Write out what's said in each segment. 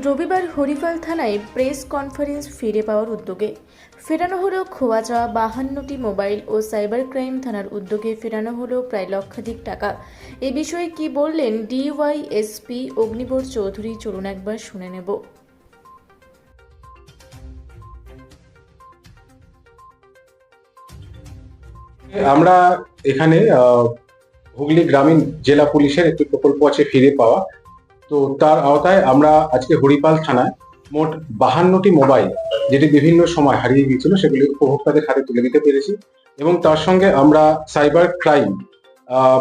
রবিবার হরিপাল থানায় press conference ফিরে পাওয়ার উদ্যোগে। ফেরানো হলো খোয়া যাওয়া বাহান্নটি মোবাইল ও সাইবার ক্রাইম থানার উদ্যোগে ফেরানো হলো প্রায় লক্ষাধিক টাকা। এ বিষয়ে কি বললেন ডিওয়াইএসপি অগ্নিবর চৌধুরী, চলুন একবার শুনে নেব। আমরা এখানে হুগলি গ্রামীণ জেলা পুলিশের একটি প্রকল্প আছে ফিরে পাওয়া। তো তার আওতায় আমরা আজকে হরিপাল থানায় মোট বাহান্নটি মোবাইল যেটি বিভিন্ন সময় হারিয়ে গিয়েছিল, সেগুলি উপভোক্তাদের হাতে তুলে দিতে পেরেছি এবং তার সঙ্গে আমরা সাইবার ক্রাইম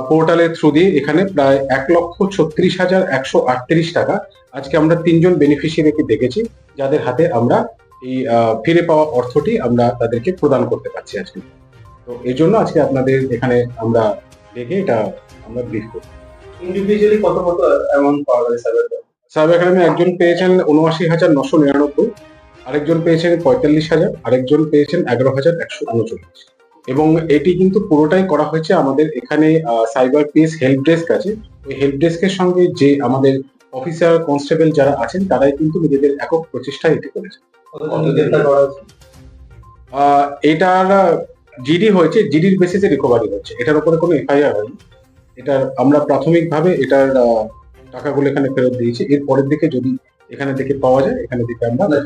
পোর্টালের থ্রু দিয়ে এখানে প্রায় এক লক্ষ ছত্রিশ হাজার একশো আটত্রিশ টাকা আজকে আমরা তিনজন বেনিফিশিয়ারিকে দেখেছি, যাদের হাতে আমরা এই ফিরে পাওয়া অর্থটি আমরা তাদেরকে প্রদান করতে পারছি আজকে। তো এই জন্য আজকে আপনাদের এখানে আমরা দেখে এটা আমরা ব্রিফ করি ইন্ডিভিজুয়ালি কত কত অ্যামাউন্ট পাওয়া যায় সাইবার সাইবার একজন পেয়েছেন উনআশি হাজার নশো নিরানব্বই আরেকজন পেয়েছেন পঁয়তাল্লিশ হাজার আরেকজন পেয়েছেন এগারো হাজার একশো উনচল্লিশ। এবং এটি কিন্তু পুরোটাই করা হয়েছে আমাদের এখানে সাইবার পিএস হেল্প ডেস্ক আছে। ওই হেল্প ডেস্কের সঙ্গে যে আমাদের অফিসার কনস্টেবল যারা আছেন তারাই কিন্তু নিজেদের একক প্রচেষ্টায় এটি করেছেন কতজন গ্রেপ্তার করা হয়েছে? আহ, এটার জিডি হয়েছে জিডির বেসিসে রিকভারি হচ্ছে। এটার উপরে কোনো এফআইআর হয়নি। এটার আমরা প্রাথমিকভাবে এটার টাকাগুলো এখানে ফেরত দিয়েছি। এর পরের দিকে যদি এখানে থেকে পাওয়া যায় এখানে থেকে আমরা মানে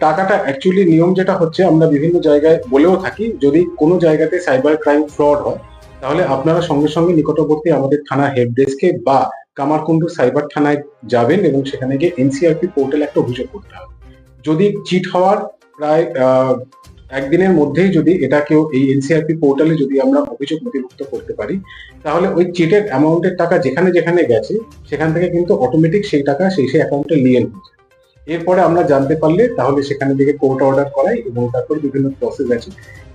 টাকাটা অ্যাকচুয়ালি নিয়ম যেটা হচ্ছে আমরা বিভিন্ন জায়গায় বলেও থাকি যদি কোনো জায়গাতে সাইবার ক্রাইম ফ্রড হয় তাহলে আপনারা সঙ্গে সঙ্গে নিকটবর্তী আমাদের থানা হেল্প ডেস্কে বা কামারকুণ্ডু সাইবার থানায় যাবেন এবং সেখানে গিয়ে এনসিআরপি পোর্টালে একটা অভিযোগ করতে হবে। যদি চিট হওয়ার প্রায় আহ, একদিনের মধ্যেই যদি এটা কেউ এই এনসিআরপি পোর্টালে যদি আমরা অভিযোগ নথিভুক্ত করতে পারি, তাহলে ওই চিটের অ্যামাউন্টের টাকা যেখানে যেখানে গেছে, সেখান থেকে কিন্তু অটোমেটিক সেই টাকা সেই সেই অ্যাকাউন্টে লিয়েন হচ্ছে এরপরে আমরা জানতে পারলে তাহলে সেখানে থেকে কোর্ট অর্ডার করাই এবং তারপর বিভিন্ন প্রসেস আছে।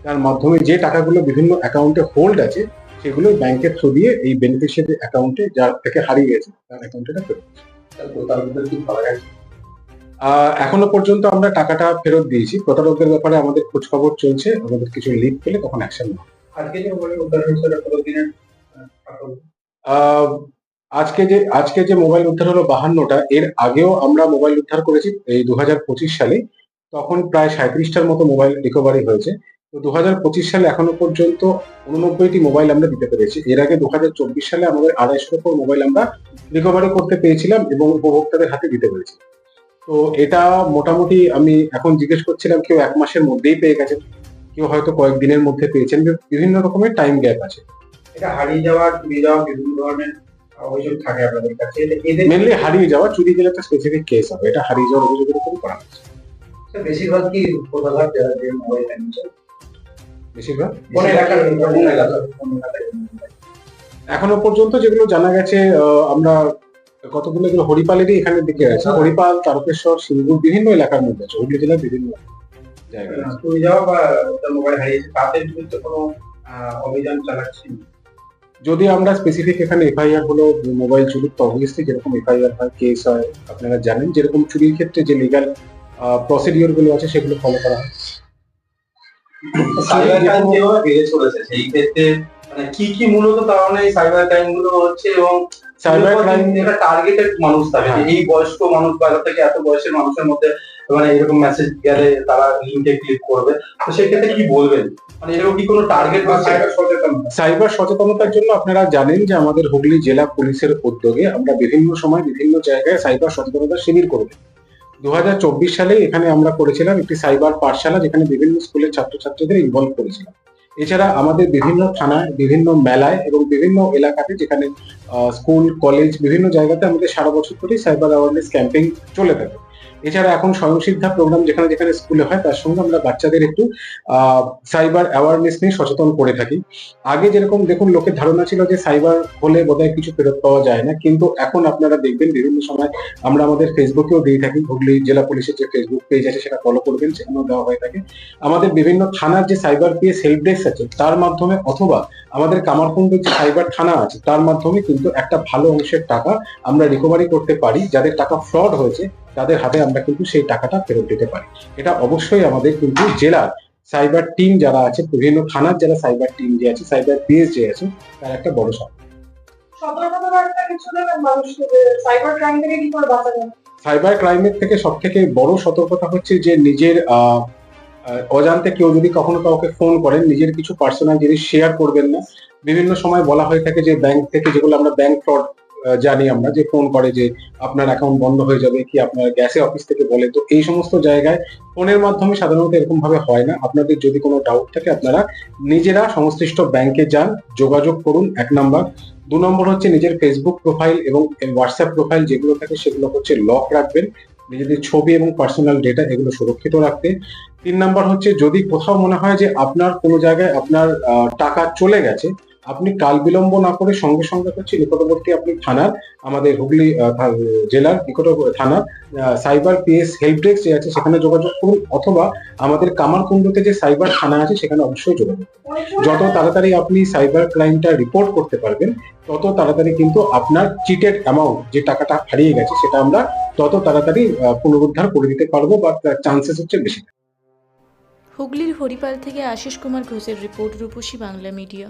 তার মাধ্যমে যে টাকাগুলো বিভিন্ন অ্যাকাউন্টে হোল্ড আছে, সেগুলো ব্যাংকের থ্রু দিয়ে এই বেনিফিশিয়ারি অ্যাকাউন্টে যার থেকে হারিয়ে গেছে, তার অ্যাকাউন্টে ফেরত তার এখনও পর্যন্ত আমরা টাকাটা ফেরত দিয়েছি। প্রতারকদের ব্যাপারে আমাদের খোঁজ খবর চলছে। আমাদের কিছু লিড পেলে তখন অ্যাকশন আজকে যে মোবাইল উদ্ধার হয়েছে আজকে যে আজকে যে মোবাইল উদ্ধার হলো বাহান্নটা এর আগেও আমরা মোবাইল উদ্ধার করেছি এই দু হাজার পঁচিশ সালে। তখন প্রায় সাঁত্রিশটার মতো মোবাইল রিকভারি হয়েছে। তো দু হাজার পঁচিশ সালে এখনও পর্যন্ত উননব্বইটি মোবাইল আমরা দিতে পেরেছি। এর আগে দু হাজার চব্বিশ সালে আমাদের আড়াইশোর উপর মোবাইল আমরা রিকভারি করতে পেরেছিলাম এবং উপভোক্তাদের হাতে দিতে পেরেছি। তো এটা মোটামুটি আমি এখন জিজ্ঞেস করছিলাম কেউ এক মাসের মধ্যেই পেয়ে গেছেন কেউ হয়তো কয়েকদিনের মধ্যে পেয়েছেন। বিভিন্ন রকমের টাইম গ্যাপ আছে। এটা হারিয়ে যাওয়া চুরি যাওয়া বিভিন্ন ধরনের অভিযোগ থাকে আপনাদের কাছে। এদের মেনলি হারিয়ে যাওয়া চুরি গেলে একটা স্পেসিফিক কেস হবে। এটা হারিয়ে যাওয়ার অভিযোগের উপর করা হচ্ছে। বেশিরভাগ কি কোথাকার যারা যে মোবাইল বেশিরভাগ কোন এলাকার কোন এলাকার কোন এলাকার? এখনও পর্যন্ত যেগুলো জানা গেছে আমরা কতগুলো এগুলো হরিপালেরই এখানে দিকে আছে। হরিপাল তারকেশ্বর সিঙ্গুর বিভিন্ন এলাকার মধ্যে আছে। হুগলি জেলার বিভিন্ন জায়গায় আছে। চুরি বা মোবাইল হারিয়েছে তাদের বিরুদ্ধে কোনো অভিযান চালাচ্ছি যদি আমরা স্পেসিফিক এখানে এফআইআর হলো মোবাইল চুরির তো অবভিয়াসলি যেরকম এফআইআর হয় কেস হয় আপনারা জানেন যেরকম চুরির ক্ষেত্রে যে লিগাল প্রসিডিওরগুলো আছে সেগুলো ফলো করা হয়। সাইবার ক্রাইম যেভাবে বেড়ে চলেছে সেই ক্ষেত্রে মানে কি কি মূলত কারণে এই সাইবার ক্রাইমগুলো হচ্ছে এবং সাইবার ক্রাইম একটা টার্গেটেড মানুষ থাকে এই বয়স্ক মানুষ বা থেকে এত বয়সের মানুষের মধ্যে মানে এরকম মেসেজ গেলে তারা লিঙ্কে ক্লিক করবে। তো সেক্ষেত্রে কি বলবেন? মানে এরকম কি কোনো টার্গেট বা সাইবার সচেতনতা? সাইবার সচেতনতার জন্য আপনারা জানেন যে আমাদের হুগলি জেলা পুলিশের উদ্যোগে আমরা বিভিন্ন সময় বিভিন্ন জায়গায় সাইবার সচেতনতা শিবির করে দু সালে এখানে আমরা করেছিলাম একটি সাইবার পাঠশালা যেখানে বিভিন্ন স্কুলের ছাত্রছাত্রীদের ইনভলভ করেছিলাম। এছাড়া আমাদের বিভিন্ন থানায়, বিভিন্ন মেলায় এবং বিভিন্ন এলাকাতে যেখানে স্কুল, কলেজ বিভিন্ন জায়গাতে আমাদের সারা বছর ধরেই সাইবার অ্যাওয়ারনেস ক্যাম্পেইন চলে থাকে। এছাড়া এখন স্বয়ংসিদ্ধা প্রোগ্রাম যেখানে যেখানে স্কুলে হয়, তার সঙ্গে আমরা বাচ্চাদের একটু সাইবার অ্যাওয়ারনেস নিয়ে সচেতন করে থাকি। আগে যেরকম দেখুন, লোকের ধারণা ছিল যে সাইবার হলে বোধহয় কিছু ফেরত পাওয়া যায় না, কিন্তু এখন আপনারা দেখবেন বিভিন্ন সময় আমরা আমাদের ফেসবুকেও দিয়ে থাকি, হুগলি জেলা পুলিশের যে ফেসবুক পেজ আছে সেটা ফলো করবেন, সেখানেও দেওয়া হয়ে থাকে। আমাদের বিভিন্ন থানার যে সাইবার পিএস হেল্প ডেস্ক আছে, তার মাধ্যমে অথবা আমাদের কামারকুণ্ডের যে সাইবার থানা আছে, তার মাধ্যমে কিন্তু একটা ভালো অংশের টাকা আমরা রিকভারি করতে পারি, যাদের টাকা ফ্রড হয়েছে তাদের হাতে আমরা কিন্তু সেই টাকাটা ফেরত দিতে পারি। এটা অবশ্যই আমাদের কিন্তু জেলার সাইবার টিম যারা আছে বিভিন্ন থানার যারা সাইবার টিম যে আছে সাইবার পিএস যে আছে তার একটা বড় মানুষকে সাইবার ক্রাইমের থেকে সব থেকে বড় সতর্কতা হচ্ছে যে নিজের অজান্তে কেউ যদি কখনো কাউকে ফোন করেন নিজের কিছু পার্সোনাল জিনিস শেয়ার করবেন না। বিভিন্ন সময় বলা হয়ে থাকে যে ব্যাংক থেকে যেগুলো আমরা ব্যাংক ফ্রড জানি আমরা যে ফোন করে যে আপনার অ্যাকাউন্ট বন্ধ হয়ে যাবে কি আপনার গ্যাসে অফিস থেকে বলে। তো এই সমস্ত জায়গায় ফোনের মাধ্যমে সাধারণত এরকম ভাবে হয় না। আপনাদের যদি কোনো ডাউট থাকে আপনারা নিজেরা সংশ্লিষ্ট ব্যাংকে যান, যোগাযোগ করুন, এক নাম্বার দু নম্বর হচ্ছে নিজের ফেসবুক প্রোফাইল এবং হোয়াটসঅ্যাপ প্রোফাইল যেগুলো থাকে সেগুলো হচ্ছে লক রাখবেন। নিজেদের ছবি এবং পার্সোনাল ডেটা এগুলো সুরক্ষিত রাখতে। তিন নাম্বার হচ্ছে যদি কোথাও মনে হয় যে আপনার কোনো জায়গায় আপনার টাকা চলে গেছে আপনি কাল বিলম্ব না করে সঙ্গে সঙ্গে হচ্ছে নিকটবর্তী আপনি থানার, আমাদের হুগলি জেলার নিকট থানার সাইবার পিএস হেল্প ডেস্ক যে আছে সেখানে যোগাযোগ করুন অথবা আমাদের কামারকুণ্ডতে যে সাইবার থানা আছে সেখানে অবশ্যই যোগাযোগ। যত তাড়াতাড়ি আপনি সাইবার ক্রাইমটা রিপোর্ট করতে পারবেন, তত তাড়াতাড়ি কিন্তু আপনার চিটেড অ্যামাউন্ট যে টাকাটা হারিয়ে গেছে সেটা আমরা তত তাড়াতাড়ি পুনরুদ্ধার করে দিতে পারব বা চান্সেস হচ্ছে বেশি। হুগলির হরিপাল থেকে আশিস কুমার ঘোষের রিপোর্ট রূপসী বাংলা মিডিয়া।